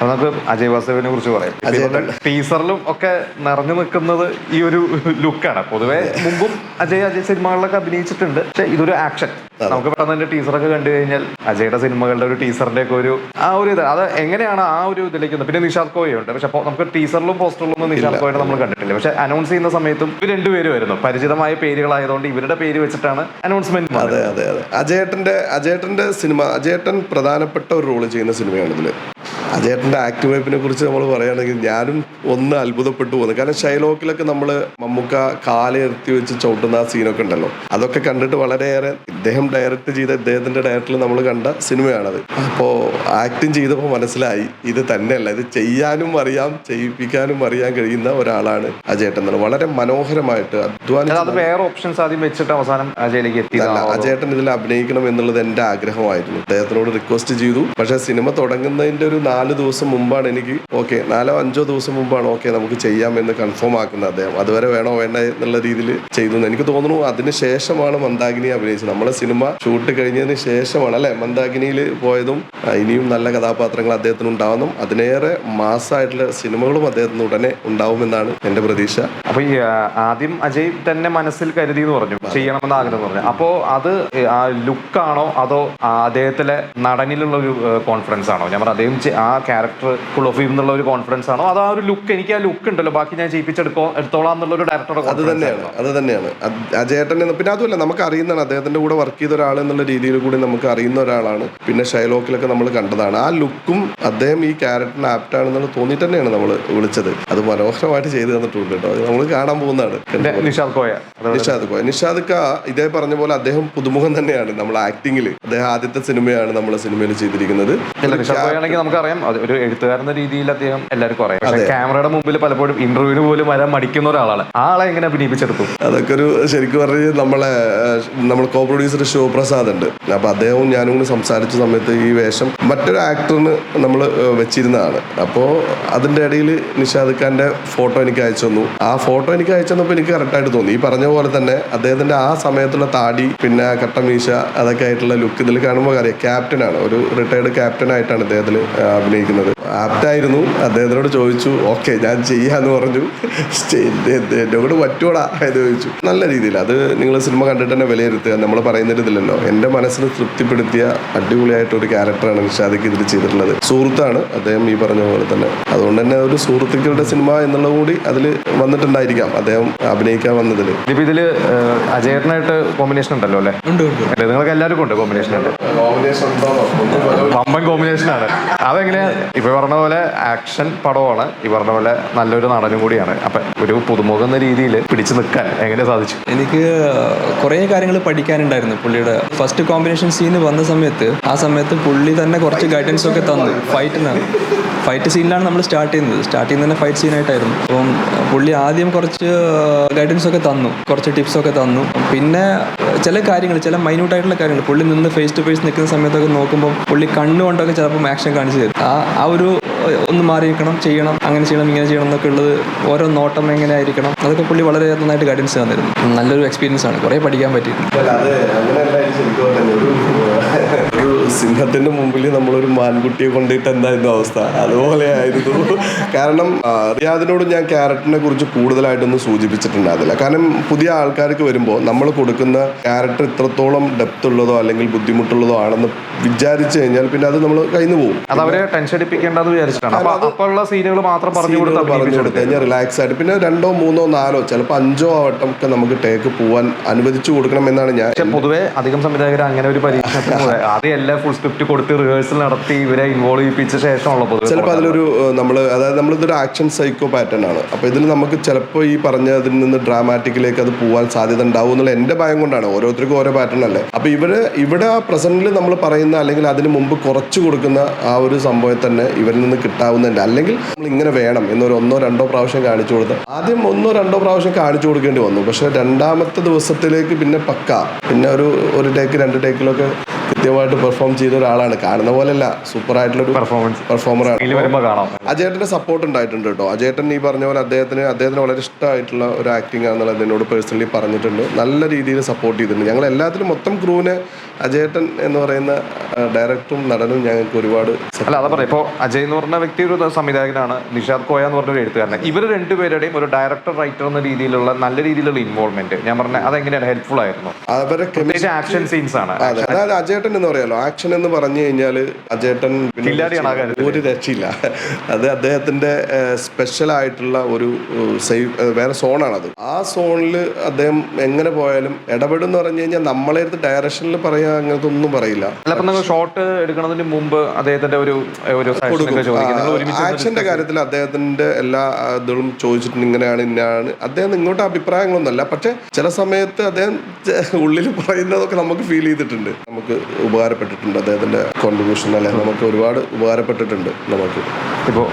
നമുക്ക് അജയ് വാസവിനെ കുറിച്ച് പറയാം. ടീസറിലും ഒക്കെ നിറഞ്ഞു നിൽക്കുന്നത് ഈ ഒരു ലുക്കാണ്. പൊതുവെ മുമ്പും അജയ് അജയ് സിനിമകളിലൊക്കെ അഭിനയിച്ചിട്ടുണ്ട്. പക്ഷെ ഇതൊരു ആക്ഷൻ നമുക്ക് പെട്ടെന്ന് തന്നെ ടീസറൊക്കെ കണ്ടു കഴിഞ്ഞാൽ അജയുടെ സിനിമകളുടെ ഒരു ടീസറിന്റെ ഒക്കെ ഒരു ആ ഒരു ഇത്. അത് എങ്ങനെയാണ് ആ ഒരു ഇതിലേക്ക്? പിന്നെ നിഷാദ് കോയുണ്ട് പക്ഷെ നമുക്ക് ടീസറിലും പോസ്റ്ററിലും നിഷാദ് കോയുടെ നമ്മൾ കണ്ടിട്ടില്ല. പക്ഷെ അനൗൺസ് ചെയ്യുന്ന സമയത്തും ഇവർ രണ്ടുപേരും വരുന്നു പരിചിതമായ പേരുകളായതുകൊണ്ട് ഇവരുടെ പേര് വെച്ചിട്ടാണ് അനൗൺസ്മെന്റ് അതെ അതെ അതെ. അജയേട്ടന്റെ അജയേട്ടന്റെ സിനിമ അജയേട്ടൻ പ്രധാനപ്പെട്ട ഒരു റോൾ ചെയ്യുന്ന സിനിമയാണ് ഇതിൽ. അജയേട്ടന്റെ ആക്ട് വൈപ്പിനെ കുറിച്ച് നമ്മൾ പറയുകയാണെങ്കിൽ ഞാനും ഒന്ന് അത്ഭുതപ്പെട്ടു പോകുന്നു കാരണം ഷൈലോക്കിലൊക്കെ നമ്മൾ മമ്മൂക്ക കാലയർത്തി വെച്ച് ചവിട്ടുന്ന ആ സീനൊക്കെ ഉണ്ടല്ലോ. അതൊക്കെ കണ്ടിട്ട് വളരെയേറെ ഇദ്ദേഹം ഡയറക്റ്റ് ചെയ്ത ഇദ്ദേഹത്തിന്റെ ഡയറക്ടറിൽ നമ്മൾ കണ്ട സിനിമയാണത്. അപ്പോൾ ആക്ടിങ് ചെയ്തപ്പോൾ മനസ്സിലായി ഇത് തന്നെയല്ല. ഇത് ചെയ്യാനും അറിയാം ചെയ്യിപ്പിക്കാനും അറിയാൻ കഴിയുന്ന ഒരാളാണ് അജേട്ടൻ എന്നുള്ളത്. വളരെ മനോഹരമായിട്ട് അധ്വാനം അജേട്ടൻ വേറെ ഓപ്ഷൻസ് ആദ്യം വെച്ചിട്ട് അവസാനം അജയിലേക്ക് എത്തി അജയേട്ടൻ ഇതിൽ അഭിനയിക്കണം എന്നുള്ളത് എന്റെ ആഗ്രഹമായിരുന്നു. അദ്ദേഹത്തിനോട് റിക്വസ്റ്റ് ചെയ്തു. പക്ഷേ സിനിമ തുടങ്ങുന്നതിന്റെ ഒരു നാല് ദിവസം മുമ്പാണ് എനിക്ക് ഓക്കെ നാലോ അഞ്ചോ ദിവസം മുമ്പാണ് ഓക്കെ നമുക്ക് ചെയ്യാമെന്ന് കൺഫേം ആക്കുന്നത് അദ്ദേഹം. അതുവരെ വേണോ വേണ്ട എന്നുള്ള രീതിയിൽ ചെയ്തു എനിക്ക് തോന്നുന്നു. അതിന് ശേഷമാണ് മന്ദാഗിനി അഭിനയിച്ചത്. നമ്മുടെ സിനിമ ഷൂട്ട് കഴിഞ്ഞതിന് ശേഷമാണ് അല്ലെ? മന്ദാഗിനിയിൽ പോയതും ഇനിയും നല്ല കഥാപാത്രങ്ങൾ അദ്ദേഹത്തിന് ഉണ്ടാവുന്നു അതിനേറെ മാസമായിട്ടുള്ള സിനിമകളും അദ്ദേഹത്തിന് ഉടനെ ഉണ്ടാവുമെന്നാണ് എന്റെ പ്രതീക്ഷ. അപ്പൊ ഈ ആദ്യം അജയ് തന്നെ മനസ്സിൽ കരുതി എന്ന് പറഞ്ഞു. ചെയ്യണമെന്ന് ആഗ്രഹം പറഞ്ഞു. അപ്പോ അത് ലുക്കാണോ അതോ അദ്ദേഹത്തിലെ നടനിലുള്ള ഒരു കോൺഫിഡൻസ് ആണോ? ഞാൻ പറഞ്ഞു അദ്ദേഹം ആ ക്യാരക്ടർ ഫുൾ ഓഫ് എന്നുള്ള ഒരു കോൺഫിഡൻസ് ആണോ? അതോ ആ ഒരു ലുക്ക് എനിക്ക് ആ ലുക്ക് ഉണ്ടല്ലോ. ബാക്കി ഞാൻ ചെയ്യിപ്പിച്ചെടുക്കോ എടുത്തോളാം എന്നുള്ള ഒരു ഡയറക്ടർ അത് തന്നെയാണ് അത് തന്നെയാണ്. അജയേട്ടൻ പിന്നെ അതുമല്ല നമുക്ക് അറിയുന്നതാണ്. അദ്ദേഹത്തിന്റെ കൂടെ വർക്ക് ചെയ്ത ഒരാൾ എന്നുള്ള രീതിയിൽ കൂടി നമുക്ക് അറിയുന്ന ഒരാളാണ്. പിന്നെ ഷൈലോക്കിലൊക്കെ നമ്മൾ കണ്ടതാണ്. ആ ലുക്കും അദ്ദേഹം ഈ ക്യാരക്ടറിന് ആപ്റ്റ് ആണെന്നുള്ള തോന്നിയിട്ട് തന്നെയാണ് നമ്മൾ വിളിച്ചത്. അത് മനോഹരമായിട്ട് ചെയ്തു തന്നിട്ടുണ്ട് കേട്ടോ. നമ്മൾ കാണാൻ പോകുന്നതാണ്. നിഷാദ് കോയ. നിഷാദ് കോയ. നിഷാദ് ക ഇതേ പറഞ്ഞ പോലെ അദ്ദേഹം പുതുമുഖം തന്നെയാണ്. നമ്മൾ ആക്ടിങ്ങിൽ അദ്ദേഹം ആദ്യത്തെ സിനിമയാണ് നമ്മൾ സിനിമയിൽ ചെയ്തിരിക്കുന്നത്. നമുക്കറിയാം. അത് ഒരു എഴുത്തുകാരൻ എന്ന രീതിയിൽ അദ്ദേഹം എല്ലാവർക്കും അറിയാം പക്ഷെ ക്യാമറയുടെ മുമ്പിൽ പലപ്പോഴും ഇന്റർവ്യൂവിന് പോലും വരാൻ മടിക്കുന്ന ഒരാളാണ്. ആളെ എങ്ങനെ അഭിനയിപ്പിച്ചെടുത്തു? അതൊക്കെ ഒരു ശരിക്കും പറഞ്ഞു നമ്മളെ നമ്മൾ കോ പ്രൊഡ്യൂസർ ശിവപ്രസാദ് ഉണ്ട്. അപ്പൊ അദ്ദേഹവും ഞാനും കൂടി സംസാരിച്ച സമയത്ത് ഈ വേഷം മറ്റൊരു ആക്ടറിന് നമ്മൾ വെച്ചിരുന്നതാണ്. അപ്പോൾ അതിന്റെ ഇടയിൽ നിഷാദ് ഖാന്റെ ഫോട്ടോ എനിക്ക് അയച്ചു തന്നു. ആ ഫോട്ടോ എനിക്ക് അയച്ചു തന്നപ്പോൾ എനിക്ക് കറക്റ്റായിട്ട് തോന്നി. ഈ പറഞ്ഞ പോലെ തന്നെ അദ്ദേഹത്തിന്റെ ആ സമയത്തുള്ള താടി പിന്നെ കട്ടമീശ അതൊക്കെ ആയിട്ടുള്ള ലുക്ക് ഇതിൽ കാണുമ്പോൾ അറിയാം ക്യാപ്റ്റനാണ് ഒരു റിട്ടയർഡ് ക്യാപ്റ്റൻ ആയിട്ടാണ് അദ്ദേഹത്തിൽ അഭിനയിക്കുന്നത് ആപ്റ്റായിരുന്നു. അദ്ദേഹത്തിനോട് ചോദിച്ചു ഓക്കെ ഞാൻ ചെയ്യാന്ന് പറഞ്ഞു. എന്റെ എന്നെ കൂടെ പറ്റൂടാ എന്ന് ചോദിച്ചു. നല്ല രീതിയിൽ. അത് നിങ്ങൾ സിനിമ കണ്ടിട്ട് തന്നെ വിലയിരുത്തുക. നമ്മൾ പറയുന്നൊരു ഇതില്ലല്ലോ എന്റെ മനസ്സിന് തൃപ്തിപ്പെടുത്തിയ അടിപൊളിയായിട്ട് ഒരു ക്യാരക്ടറാണ് നിഷാദിക്ക് ഇതിൽ ചെയ്തിട്ടുള്ളത്. സുഹൃത്താണ് അദ്ദേഹം ഈ പറഞ്ഞ പോലെ തന്നെ. അതുകൊണ്ട് തന്നെ ഒരു സുഹൃത്തുക്കളുടെ സിനിമ എന്നുള്ളത് കൂടി അതിൽ വന്നിട്ടുണ്ടായിരിക്കാം. അദ്ദേഹം അഭിനയിക്കാൻ വന്നതിൽ ഇതിപ്പോ ഇതിൽ ഏഹ്, അജയേട്ടനായിട്ട് കോമ്പിനേഷൻ ഉണ്ടല്ലോ അല്ലേ? ഉണ്ട് ഉണ്ട്. അല്ലേ? നിങ്ങൾക്ക് എല്ലാവർക്കും ഉണ്ട് കോമ്പിനേഷൻ ഉണ്ട്. കോമ്പിനേഷൻ ഉണ്ടോ? വമ്പൻ കോമ്പിനേഷൻ ആണ്. അതെങ്ങനെയാ ഇപ്പൊ പറഞ്ഞ പോലെ ആക്ഷൻ പടമാണ്. ഈ പറഞ്ഞ പോലെ നല്ലൊരു നടനും കൂടിയാണ്. അപ്പൊ ഒരു പുതുമുഖം എന്ന രീതിയിൽ പിടിച്ചു നിൽക്കാൻ എങ്ങനെ സാധിച്ചു? എനിക്ക് കുറേ കാര്യങ്ങൾ പഠിക്കാനുണ്ടായിരുന്നു പുള്ളിയുടെ. ഫസ്റ്റ് കോമ്പിനേഷൻ സീൻ വന്ന സമയത്ത് ആ സമയത്ത് പുള്ളി തന്നെ കുറച്ച് ഗൈഡൻസ് ഒക്കെ തന്നു. ഫൈറ്റിനാണ് ഫൈറ്റ് സീനിലാണ് നമ്മൾ സ്റ്റാർട്ട് ചെയ്യുന്നത്. സ്റ്റാർട്ട് ചെയ്യുന്ന തന്നെ ഫൈറ്റ് സീനായിട്ടായിരുന്നു അപ്പം പുള്ളി ആദ്യം കുറച്ച് ഗൈഡൻസ് ഒക്കെ തന്നു. കുറച്ച് ടിപ്സ് ഒക്കെ തന്നു. പിന്നെ ചില കാര്യങ്ങൾ ചില മൈന്യൂട്ട് ആയിട്ടുള്ള കാര്യങ്ങൾ. പുള്ളി നിന്ന് ഫേസ് ടു ഫേസ് നിൽക്കുന്ന സമയത്തൊക്കെ നോക്കുമ്പോൾ പുള്ളി കണ്ണുകൊണ്ടൊക്കെ ചിലപ്പം ആക്ഷൻ കാണിച്ചു തരും. ആ ആ ഒരു ഒന്ന് മാറിയിരിക്കണം ചെയ്യണം അങ്ങനെ ചെയ്യണം ഇങ്ങനെ ചെയ്യണം എന്നൊക്കെ ഉള്ളത് ഓരോ നോട്ടം എങ്ങനെ ആയിരിക്കണം അതൊക്കെ പുള്ളി വളരെ നന്നായിട്ട് ഗൈഡൻസ് തന്നിരുന്നു. നല്ലൊരു എക്സ്പീരിയൻസ് ആണ്. കുറേ പഠിക്കാൻ പറ്റിയിട്ടുണ്ട്. സിംഹത്തിന്റെ മുമ്പിൽ നമ്മളൊരു മാൻകുട്ടിയെ കൊണ്ടിട്ട് എന്തായിരുന്നു അവസ്ഥ? അതുപോലെ ആയിരുന്നു. കാരണം റിയാദിനോട് ഞാൻ ക്യാരറ്റിനെ കുറിച്ച് കൂടുതലായിട്ടൊന്നും സൂചിപ്പിച്ചിട്ടുണ്ടായിരുന്നില്ല. കാരണം പുതിയ ആൾക്കാർക്ക് വരുമ്പോൾ നമ്മൾ കൊടുക്കുന്ന ക്യാരക്ടർ ഇത്രത്തോളം ഡെപ്ത് ഉള്ളതോ അല്ലെങ്കിൽ ബുദ്ധിമുട്ടുള്ളതോ ആണെന്ന് വിചാരിച്ചു കഴിഞ്ഞാൽ പിന്നെ അത് നമ്മൾ കയ്യിൽ നിന്ന് പോകും അത് അവരെ ടെൻഷൻ അടിപ്പിക്കേണ്ടത് വിചാരിച്ചിട്ടാണ്. അപ്പൊ അപ്പൊ ഉള്ള സീനുകൾ മാത്രം പറഞ്ഞു കൊടുത്ത് പറഞ്ഞു കൊടുത്തു. കഴിഞ്ഞാൽ റിലാക്സ് ആയിട്ട്. പിന്നെ രണ്ടോ മൂന്നോ നാലോ ചിലപ്പോൾ അഞ്ചോ വട്ടം ഒക്കെ നമുക്ക് ടേക്ക് പോവാൻ അനുവദിച്ചു കൊടുക്കണം എന്നാണ് ഞാൻ പൊതുവേ അധികം സംവിധായകർ അങ്ങനെ ഒരു പരീക്ഷണത്തിന് അത് എല്ലാം ഫുൾ സ്ക്രിപ്റ്റ് കൊടുത്ത് റിഹേഴ്സൽ നടത്തി ഇവരെ ഇൻവോൾവ് ചെയ്യിപ്പിച്ച ശേഷമുള്ള ചിലപ്പോൾ അതിലൊരു നമ്മൾ അതായത് നമ്മളിതൊരു ആക്ഷൻ സൈക്കോ പാറ്റേൺ ആണ്. അപ്പോൾ ഇതിൽ നമുക്ക് ചിലപ്പോൾ ഈ പറഞ്ഞതിൽ നിന്ന് ഡ്രാമാറ്റിക്കിലേക്ക് അത് പോകാൻ സാധ്യത ഉണ്ടാവും എന്നുള്ള എന്റെ ഭയം കൊണ്ടാണ്. ഓരോരുത്തർക്കും ഓരോ പാറ്റേൺ അല്ലേ? അപ്പോൾ ഇവർ ഇവിടെ ആ പ്രസന്റിൽ നമ്മൾ പറയുന്ന അല്ലെങ്കിൽ അതിന് മുമ്പ് കുറച്ച് കൊടുക്കുന്ന ആ ഒരു സംഭവം തന്നെ ഇവരിൽ നിന്ന് കിട്ടാവുന്നുണ്ട് അല്ലെങ്കിൽ നമ്മൾ ഇങ്ങനെ വേണം എന്നൊരു ഒന്നോ രണ്ടോ പ്രാവശ്യം കാണിച്ചു കൊടുത്ത് ആദ്യം ഒന്നോ രണ്ടോ പ്രാവശ്യം കാണിച്ചു കൊടുക്കേണ്ടി വന്നു. പക്ഷേ രണ്ടാമത്തെ ദിവസത്തിലേക്ക് പിന്നെ പക്ക. പിന്നെ ഒരു ഒരു ടേക്ക് രണ്ട് ടേക്കിലൊക്കെ കൃത്യമായിട്ട് പെർഫോം ചെയ്ത ഒരാളാണ്. കാണുന്ന പോലെയല്ല സൂപ്പർ ആയിട്ടുള്ളൊരു പെർഫോമൻസ് പെർഫോമറാണ് അജയേട്ടന്റെ സപ്പോർട്ട് ഉണ്ടായിട്ടുണ്ട് കേട്ടോ. അജയേട്ടൻ ഈ പറഞ്ഞ പോലെ അദ്ദേഹത്തിന് അദ്ദേഹത്തിന് വളരെ ഇഷ്ടമായിട്ടുള്ള ഒരു ആക്ടിംഗ് ആണെന്നുള്ളത് എന്നോട് പേഴ്സണലി പറഞ്ഞിട്ടുണ്ട്. നല്ല രീതിയിൽ സപ്പോർട്ട് ചെയ്തിട്ടുണ്ട്. ഞങ്ങൾ എല്ലാത്തിലും മൊത്തം ക്രൂവിനെ അജയേട്ടൻ എന്ന് പറയുന്ന ഡയറക്ടറും നടനും ഞങ്ങൾക്ക് ഒരുപാട് അല്ല അതാ പറയാം ഇപ്പോൾ അജയ് എന്ന് പറഞ്ഞ വ്യക്തി ഒരു സംവിധായകനാണ് നിഷാദ് കോയ എന്ന് പറഞ്ഞ ഒരു എഴുത്തുകാരൻ. ഇവർ രണ്ടുപേരുടെയും ഒരു ഡയറക്ടർ റൈറ്റർ എന്ന രീതിയിലുള്ള നല്ല രീതിയിലുള്ള ഇൻവോൾവ്മെന്റ് ഞാൻ പറഞ്ഞ അതെങ്ങനെയാണ്? ഹെൽപ്ഫുൾ ആയിരുന്നു. അവരുടെ ആക്ഷൻ സീൻസ് ആണ്. അതെ. അതായത് അജേട്ടൻ എന്ന് പറയാലോ. ആക്ഷൻ എന്ന് പറഞ്ഞു കഴിഞ്ഞാൽ അജേട്ടൻ. ഒരു രക്ഷയില്ല. അത് അദ്ദേഹത്തിന്റെ സ്പെഷ്യൽ ആയിട്ടുള്ള ഒരു സേവ് വേറെ സോണാണത്. ആ സോണിൽ അദ്ദേഹം എങ്ങനെ പോയാലും ഇടപെടും എന്ന് പറഞ്ഞു കഴിഞ്ഞാൽ നമ്മളെ അടുത്ത് ഡയറക്ഷനിൽ പറയാ അങ്ങനത്തെ ഒന്നും പറയില്ല. ഷോട്ട് എടുക്കുന്നതിന് മുമ്പ് അദ്ദേഹത്തിന്റെ ഒരു ആക്ഷന്റെ കാര്യത്തിൽ അദ്ദേഹത്തിന്റെ എല്ലാ ഇതും ചോദിച്ചിട്ടുണ്ട്. ഇങ്ങനെയാണ് ഇന്നാണ് അദ്ദേഹം ഇങ്ങോട്ട് അഭിപ്രായങ്ങളൊന്നുമല്ല. പക്ഷെ ചില സമയത്ത് അദ്ദേഹം ഉള്ളിൽ പറയുന്നതൊക്കെ നമുക്ക് ഫീൽ ചെയ്തിട്ടുണ്ട്. നമുക്ക് ഉപകാരപ്പെട്ടിട്ടുണ്ട്. അദ്ദേഹത്തിന്റെ കോൺട്രിബ്യൂഷൻ അല്ലെങ്കിൽ നമുക്ക് ഒരുപാട് ഉപകാരപ്പെട്ടിട്ടുണ്ട് നമുക്ക്. ഇപ്പോൾ